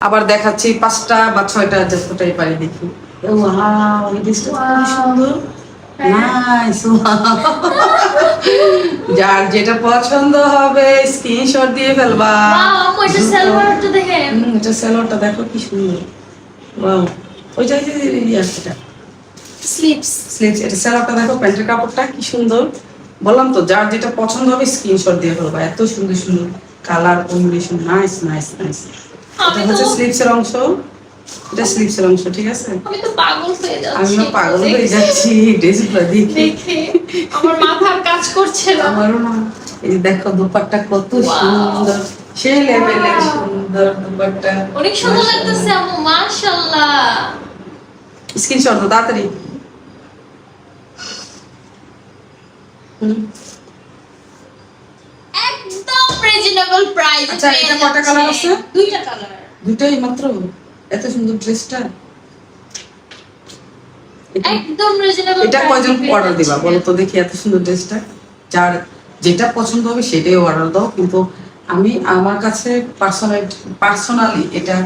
আবার দেখাচ্ছি পাঁচটা বা ছয়টা যতটাই পারি দেখি। যার যেটা পছন্দ হবে স্ক্রিনশট দিয়ে ফেলবা। এটা সালোয়ারটা দেখো কি সুন্দর। ওয়াও। ওই যে ওই স্লিপস এটা। স্যালোয়ারটা দেখো প্যান্টের কাপড়টা কি সুন্দর। বললাম তো যার যেটা পছন্দ হবে স্ক্রিনশট দিয়ে ফেলবা। এত সুন্দর সুন্দর colour combination nice nice nice এটা হচ্ছে স্লিভসের অংশ। এটা স্লিভসের অংশ ঠিক আছে? আমি তো পাগল হয়ে যাচ্ছি। আমিও পাগল হয়ে যাচ্ছি ড্রেসগুলো দেখে। দেখে। আমার মাথার কাজ করছে না। আমারও না। এই যে দেখো দুপাট্টা কত সুন্দর। সেই লেভেলের সুন্দর দুপাট্টা। অনেক সুন্দর লাগতেছে আম্মু মাশাআল্লাহ। স্ক্রিনশট দাও তাড়াতাড়ি। হুম। একদম রিজনেবল প্রাইস আচ্ছা, এটা কটা colour আছে? দুইটা কালার দুটাই মাত্র? এত সুন্দর ড্রেসটা একদম রিজনেবল এটা কয়জন অর্ডার দিবা? বলো তো দেখি এত সুন্দর ড্রেসটা যার যেটা পছন্দ হবে সেটাই অর্ডার দাও। কিন্তু আমি আমার কাছে পার্সোনাল পার্সোনালি এটা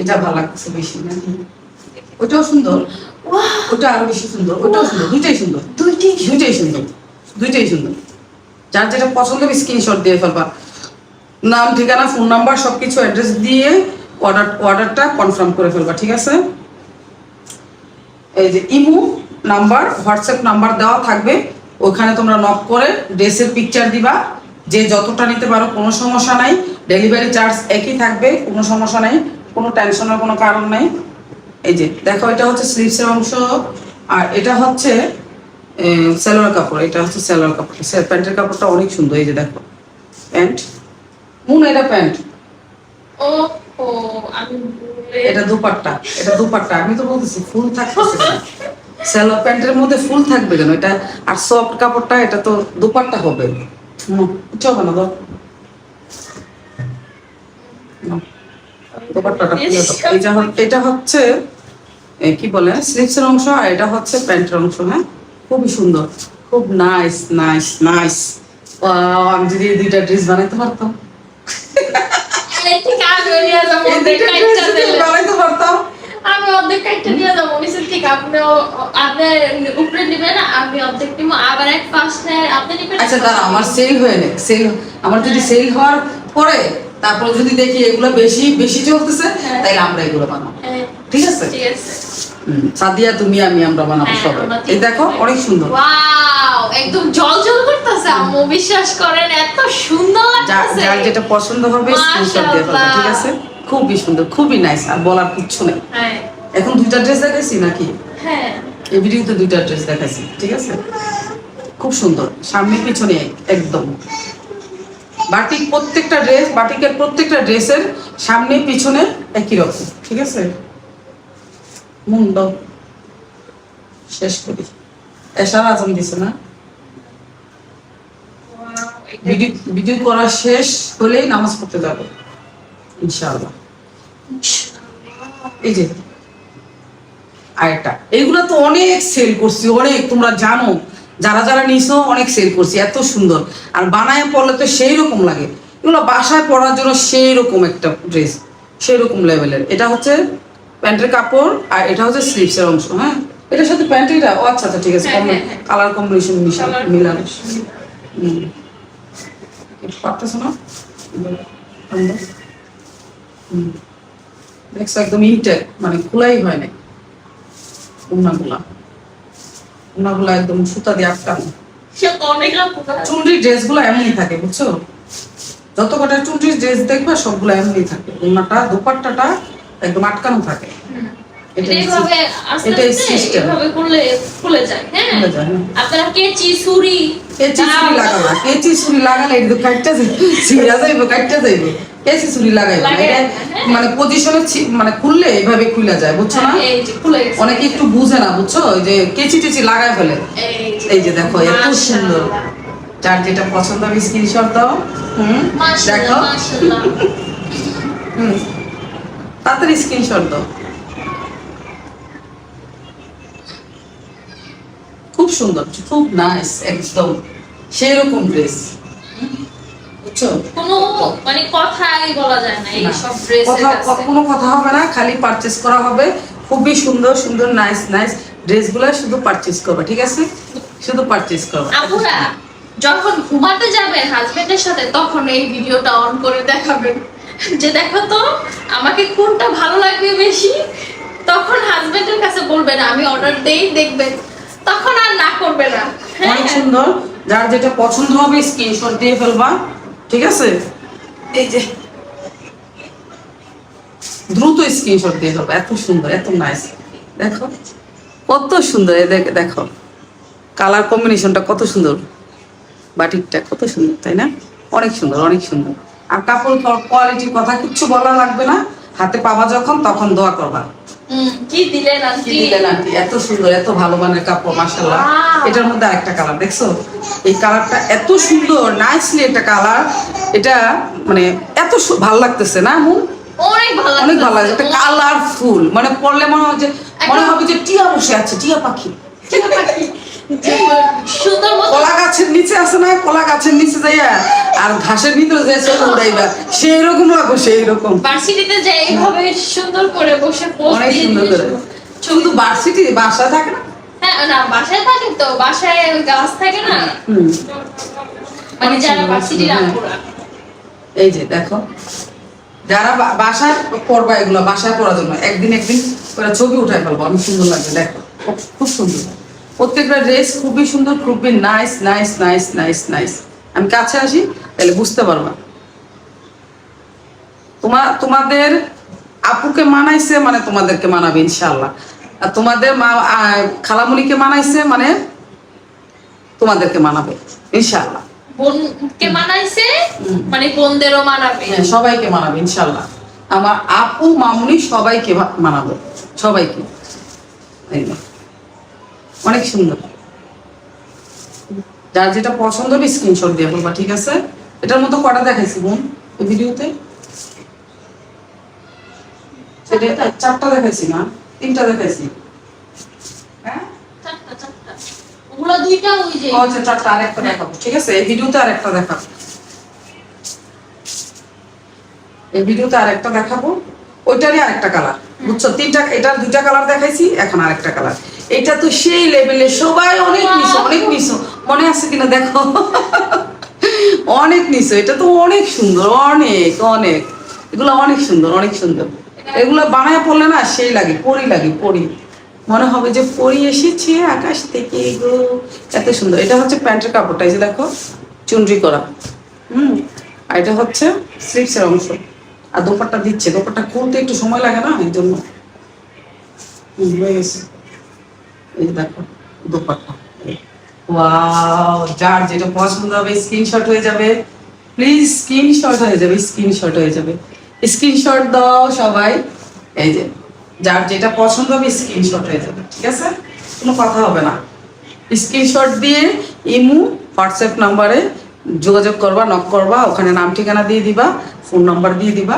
এটা ভালো লাগছে বেশি। নাকি ওটাও সুন্দর। ওটা আরও বেশি সুন্দর। ওটাও সুন্দর। দুইটাই সুন্দর। দুইটাই দুইটাই সুন্দর। দুইটাই সুন্দর। যার যেটা পছন্দ হবে স্ক্রিনশট দিয়ে ফেলবা। নাম, ঠিকানা ফোন নাম্বার সব কিছু অ্যাড্রেস দিয়ে অর্ডার অর্ডারটা কনফার্ম করে ফেলবা, ঠিক আছে? এই যে ইমো নাম্বার, হোয়াটসঅ্যাপ নাম্বার দেওয়া থাকবে, ওখানে তোমরা নক করে ড্রেসের পিকচার দিবা। যে যতটা নিতে পারো, কোনো সমস্যা নাই। ডেলিভারি চার্জ একই থাকবে, কোনো সমস্যা নাই, কোনো টেনশনের কোনো কারণ নাই। এই যে, দেখো, এটা হচ্ছে স্লিভসের অংশ, আর এটা হচ্ছে সেলোয়ার কাপড়, এটা হচ্ছে সেলোয়ার কাপড়। প্যান্টের কাপড়টা অনেক সুন্দর, এই যে দেখো। প্যান্ট মুন এটা প্যান্ট। ও ও আমি এটা দুপাট্টা এটা দুপাট্টা। আমি তো বলতেছি ফুল থাকতেছে স্যালো প্যান্টের মধ্যে ফুল থাকবে কেন? এটা আর সফট কাপড়টা এটা তো দুপাট্টা হবে। চলো না দাও দুপাট্টাটা এটা হচ্ছে কি বলে স্লিভসের অংশ আর এটা হচ্ছে প্যান্টের অংশ হ্যাঁ? খুবই সুন্দর। খুব নাইস নাইস নাইস আমি যদি দুইটা ড্রেস বানাইতে পারতাম। ঠিক আমি যাব অর্ধেক দুইটা দিলে। আমি অর্ধেক কাইটটা নিয়ে যাব নিচের থেকে আপনি আপনি উপরে নিবেন আমি অর্ধেক নিবো আবার এক পাশে আপনি নিবেন আচ্ছা দাঁড়া আমার সেল হয়ে নেই সেল আমার যদি সেল হওয়ার পরে তারপর যদি দেখি এগুলো বেশি বেশি চলতেছে তাই তাহলে আমরা এগুলো বানাবো। হ্যাঁ, ঠিক আছে? ঠিক আছে। সাদিয়া তুমি আমি আমরা বানাবো হ্যাঁ, সবাই। এই দেখো অনেক সুন্দর। ওয়াও একদম জল জল করতেছে আম্মু বিশ্বাস করেন এত সুন্দর যার লাগতেছে। যার যেটা পছন্দ হবে স্ক্রিনশট দিয়ে ফেলবে ঠিক আছে? খুবই সুন্দর খুবই নাইস আর বলার কিচ্ছু নেই। হ্যাঁ। এখন দুইটা ড্রেস দেখাইছি নাকি? হ্যাঁ। এই ভিডিওতে দুইটা ড্রেস দেখাইছি ঠিক আছে? খুব সুন্দর সামনে পিছনে একদম। বাটিক প্রত্যেকটা ড্রেস বাটিকের প্রত্যেকটা ড্রেসের সামনে পিছনে একই রকম ঠিক আছে? মুন্ড। শেষ করি। এসার আজম দিছে না? ভিডিও করা শেষ হলেই নামাজ পড়তে যাব, ইনশাআল্লাহ। এই যে আরেকটা এইগুলো তো অনেক সেল করছি, অনেক, তোমরা জানো। যারা যারা নিছো, অনেক সেল করছি, এত সুন্দর। আর বানায় পড়লে তো সেই রকম লাগে। এগুলো বাসায় পড়ার জন্য সেই রকম একটা ড্রেস সেই রকম লেভেলের এটা হচ্ছে প্যান্টের কাপড় আর এটা হচ্ছে স্লিভসের অংশ হ্যাঁ? এটার সাথে প্যান্ট এটা ও আচ্ছা আচ্ছা ঠিক আছে। কালার কম্বিনেশন মিশা Colour মিলানো। পারতেছো না? দেখছ একদম ইনটেক মানে খোলাই হয় নাই। উন্নাগুলা। উন্নাগুলা একদম সুতা দিয়ে আটকানো। চুনরির ড্রেসগুলো এমনই থাকে বুঝছ? যত কটা চুনরির ড্রেস দেখবে সবগুলো এমনই থাকে। উন্নাটা দুপাট্টাটা একদম আটকানো থাকে। এটাই এইভাবে আস্তে এটাই আস্তে system। এভাবে করলে খুলে যায় হ্যাঁ? খুলে যায়, হ্যাঁ। আপনারা কেচি ছুরি কেচি ছুরি লাগাবো কেচি ছুরি লাগালে এটা তো কাটতে ছিঁড়া যাইবো কাটতে যাইবো। কেচি ছুরি লাগাই হ্যাঁ। মানে পজিশনে মানে খুললে এইভাবে খুলে যায় বুঝছ না? এই যে খুলে গেছে। অনেকে একটু বুঝে না বুঝছ? যে কেচি টেচি লাগাই ফেলে। এই যে দেখো এত সুন্দর। যার যেটা পছন্দ হবে স্ক্রিনশট দাও। হুম দেখো। হুম। তাড়াতাড়ি স্ক্রিনশট দাও। খুব সুন্দর খুব নাইস একদম। ড্রেস কোনো মানে কথাই বলা যায় না এই সব ড্রেসের কোনো কথা হবে না খালি করা হবে। খুবই সুন্দর সুন্দর নাইস নাইস ড্রেসগুলো শুধু পারচেস করবে ঠিক আছে? শুধু করবে। আপুরা যখন ঘুমাতে যাবেন হাজবেন্ডের সাথে তখন এই ভিডিওটা অন করে দেখাবেন। যে দেখো তো, আমাকে কোনটা ভালো লাগবে বেশি? তখন হাজবেন্ডের কাছে বলবে না, আমি অর্ডার দেই দেখবেন তখন আর না করবে না। হ্যাঁ। অনেক সুন্দর। যার যেটা পছন্দ হবে স্ক্রিনশট দিয়ে ফেলবা। ঠিক আছে? এই যে। দ্রুত স্ক্রিনশট দিয়ে ফেলবা। এত সুন্দর, এত নাইস দেখো। কত সুন্দর দেখো কালার কম্বিনেশনটা কত সুন্দর। বাটিকটা কত সুন্দর, তাই না? অনেক সুন্দর অনেক সুন্দর। আর কাপড় কোয়ালিটির কথা কিচ্ছু বলা লাগবে না। হাতে পাবা যখন তখন দোয়া করবা। কি দিলেন কি আন্টি দিলেন আন্টি? এত সুন্দর এত ভালো মানের কাপড় মাশাল্লাহ Wow! এটার মধ্যে আরেকটা কালার দেখছ? এই কালারটা এত সুন্দর নাইসলি একটা কালার এটা মানে এত ভালো লাগতেছে না মু অনেক ভালো অনেক ভালো লাগছে। লাগছে। একটা কালারফুল মানে পড়লে মনে হয় যে মনে হবে যে টিয়া বসে আছে টিয়া পাখি। টিয়া পাখি। কলা গাছের নিচে আছে না? কলা গাছের নিচে যাইয়া আর ঘাসের ভিতরে যাই চলে উড়াইবা। সেই রকম লাগবে সেই রকম ভার্সিটিতে যে এইভাবে সুন্দর করে বসে পোস্ট অনেক সুন্দর করে। শুধু ভার্সিটি বাসায় থাকে না? হ্যাঁ না বাসায় থাকে তো। বাসায় গাছ থাকে না। মানে যারা ভার্সিটির হ্যাঁ। আপুরা এই যে দেখো। যারা বাসায় করবা এগুলো বাসায় করার জন্য। একদিন একদিন করে ছবি উঠাই ফেলব। অনেক সুন্দর লাগবে দেখো। খুব- খুব সুন্দর। প্রত্যেকটা ড্রেস খুবই সুন্দর খুবই nice nice nice nice nice আমি কাছে আসি তাহলে বুঝতে পারবা। তোমার তোমাদের আপুকে মানাইছে মানে তোমাদেরকে মানাবে ইনশাল্লাহ আর তোমাদের মা খালামুনিকে মানাইছে মানে তোমাদেরকে মানাবে ইনশাল্লাহ বোনকে মানাইছে মানে বোনদেরও মানাবে। হ্যাঁ, সবাইকে মানাবে ইনশাল্লাহ আমার আপু মামুনি সবাইকে মানাবে সবাইকে। অনেক সুন্দর। যার যেটা পছন্দ হবে স্ক্রিনশট দিয়ে বলবা ঠিক আছে? এটার মতো কটা দেখাইছি বোন ওই ভিডিওতে? চারটা। দেখাইছি না তিনটা দেখাইছি। হ্যাঁ? আচ্ছা চারটা আরেকটা দেখাবো ঠিক আছে? এই ভিডিওতে আরেকটা দেখাবো। এই ভিডিওতে আরেকটা দেখাবো। ওইটারই আরেকটা কালার বুঝছ? তিনটা এটার দুইটা কালার দেখাইছি এখন আরেকটা কালার এটা তো সেই লেভেলে সবাই অনেক নিছো অনেক নিছো। মনে আছে কিনা দেখো? অনেক নিছো, এটা তো অনেক সুন্দর, অনেক অনেক। এগুলো অনেক সুন্দর অনেক সুন্দর। এগুলো বানায় পড়লে না সেই লাগে, পরি লাগে, পরি। মনে হবে যে পরি এসেছে আকাশ থেকে গো। এত সুন্দর। এটা হচ্ছে প্যান্টের কাপড়টা, এই দেখো, চুনরি করা। হুম, আর এটা হচ্ছে স্লিপসের অংশ। আর দোপাট্টা দিচ্ছে। দোপাট্টা খুলতে একটু সময় লাগে না, এই জন্য। হয়ে গেছে। এই যার যেটা পছন্দ হবে স্ক্রিনশট হয়ে যাবে। প্লিজ স্ক্রিনশট হয়ে যাবে স্ক্রিনশট হয়ে যাবে। স্ক্রিনশট দাও সবাই। এই যে, যার যেটা পছন্দ হবে স্ক্রিনশট হয়ে যাবে, ঠিক আছে? কোনো কথা হবে না। স্ক্রিনশট দিয়ে ইমু হোয়াটসঅ্যাপ নাম্বারে যোগাযোগ করবা নক করবা, ওখানে নাম, ঠিকানা দিয়ে দিবা ফোন নাম্বার দিয়ে দিবা।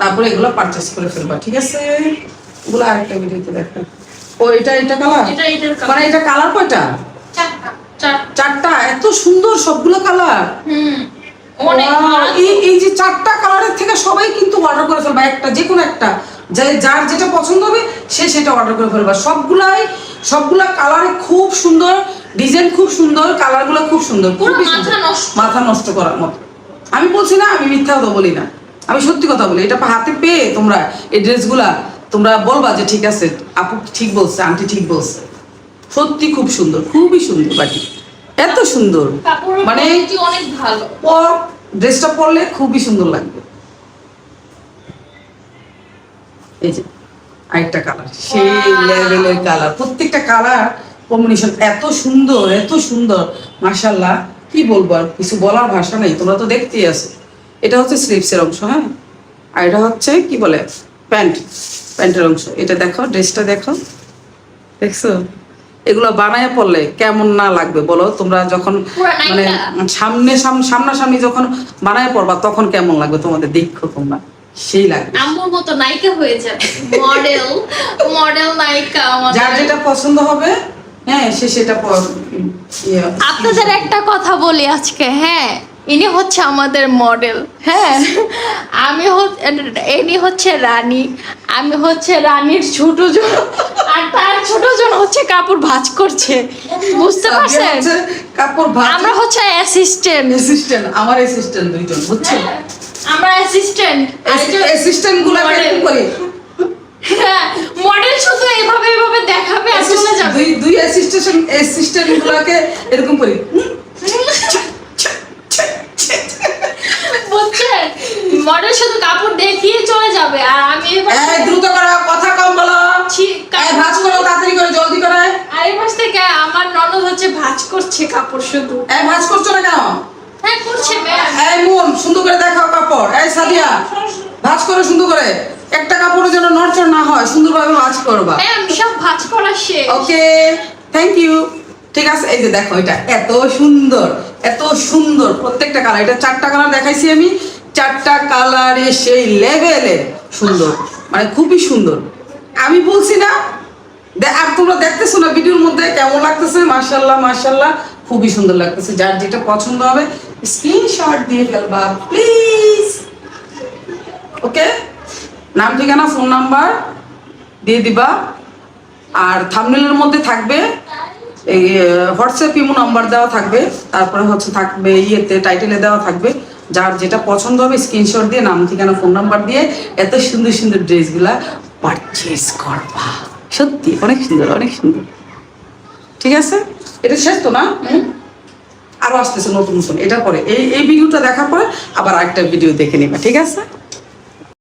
তারপরে এগুলো পারচেস করে ফেলবা, ঠিক আছে? এগুলো আরেকটা ভিডিওতে দেখো। ও এটা এটা কালার এটা এটার মানে এটা কালার কয়টা? চারটা। চারটা। এত সুন্দর সবগুলো কালার হুম। অনেক এই এই যে চারটা কালারের থেকে সবাই কিন্তু অর্ডার করে ফেলবা একটা যে কোনো একটা। যে যার যেটা পছন্দ হবে সে সেটা অর্ডার করে ফেলবা। সবগুলাই সবগুলা কালার খুব সুন্দর ডিজাইন খুব সুন্দর কালারগুলো খুব সুন্দর। নষ্ট। মাথা নষ্ট করার মতো। আমি বলছি না আমি মিথ্যা কথা বলি না। আমি সত্যি কথা বলি। এটা হাতে পেয়ে তোমরা এই ড্রেসগুলা তোমরা বলবা যে ঠিক আছে আপু ঠিক বলছে আন্টি ঠিক বলছে। সত্যি খুব সুন্দর খুবই সুন্দর বাটি এত সুন্দর। মানে অনেক ভালো। ড্রেসটা পরলে খুবই সুন্দর লাগবে। এই যে আরেকটা কালার সেই লেভেলের কালার প্রত্যেকটা কালার কম্বিনেশন এত সুন্দর এত সুন্দর। মাশাল্লাহ কি বলব আর কিছু বলার ভাষা নেই তোমরা তো দেখতেই আছো। এটা হচ্ছে স্লিপসের অংশ হ্যাঁ? আর এটা হচ্ছে কি বলে প্যান্ট। প্যান্টের অংশ। এটা দেখো ড্রেসটা দেখো। দেখছ? এগুলো বানায় পড়লে কেমন না লাগবে বলো? তোমরা যখন মানে। সামনে সাম- সামনাসামনি যখন বানায় পড়বা তখন কেমন লাগবে তোমাদের? দেখো তোমরা। সেই লাগবে। আম্মুর মতো নায়িকা হয়ে যাবে। মডেল। মডেল নায়িকা আমাদের। যার যেটা পছন্দ হবে হ্যাঁ সে সেটা প- ইয়ে, আপনাদের একটা কথা বলি আজকে হ্যাঁ? ইনি হচ্ছে আমাদের মডেল হ্যাঁ? আমি হচ্ছে ইনি হচ্ছে রানী আমি হচ্ছে রানীর ছোট জন আর তার ছোট জন হচ্ছে কাপড় ভাঁজ করছে। বুঝতে পারছেন? কাপড় ভাজ আমরা হচ্ছে অ্যাসিস্ট্যান্ট অ্যাসিস্ট্যান্ট আমার অ্যাসিস্ট্যান্ট দুইজন বুঝছেন? আমরা অ্যাসিস্ট্যান্ট অ্যাসিস্ট্যান্টগুলো করি? মডেল শুধু এভাবে এভাবে দেখাবে আর চলে যাবে। দুই দুই অ্যাসিস্ট্যান্ট অ্যাসিস্ট্যান্ট গুলোকে এরকম করি বুঝছেন মডেল শুধু কাপড় দেখিয়ে চলে যাবে আর আমি এই দ্রুত করো কথা কম বলো। এই ভাজ করো তাড়াতাড়ি করে জলদি করে। আর এই মাস থেকে আমার ননদ হচ্ছে ভাঁজ করছে কাপড় শুধু। এই ভাজ করছ না কেন? হ্যাঁ করছে ম্যাম। এই মন সুন্দর করে দেখাও কাপড়। এই সাদিয়া ভাজ করো সুন্দর করে। একটা কাপড়ের যেন নড়চড় না হয় সুন্দরভাবে ভাজ করবা। ম্যাম সব ভাঁজ করা শেষ। ওকে থ্যাংক ইউ ঠিক আছে এই যে দেখো এটা এত সুন্দর এত সুন্দর প্রত্যেকটা কালার এটা চারটা কালার দেখাইছি আমি। চারটা কালারে সেই লেভেলে সুন্দর মানে খুবই সুন্দর। আমি বলছি না আর তোমরা দেখতেছো না ভিডিওর মধ্যে কেমন লাগতেছে? মার্শাল্লাহ মার্শাল্লাহ খুবই সুন্দর লাগতেছে। যার যেটা পছন্দ হবে স্ক্রিনশট দিয়ে ফেলবা প্লিজ ওকে নাম, ঠিকানা ফোন নাম্বার দিয়ে দিবা। আর থামনেলের মধ্যে থাকবে, এই হোয়াটসঅ্যাপ ইমো নাম্বার দেওয়া থাকবে। তারপরে হচ্ছে থাকবে ইয়েতে টাইটেলে দেওয়া থাকবে। যার যেটা পছন্দ হবে স্ক্রিনশট দিয়ে নাম ঠিকানা ফোন নাম্বার দিয়ে এত সুন্দর সুন্দর ড্রেসগুলা পারচেজ করবা। সত্যি অনেক সুন্দর অনেক সুন্দর। ঠিক আছে? এটা শেষ তো না? আরও আরও আসতেছে নতুন নতুন এটা পরে। এই এই ভিডিওটা দেখার পরে আবার আরেকটা ভিডিও দেখে নিবা ঠিক আছে?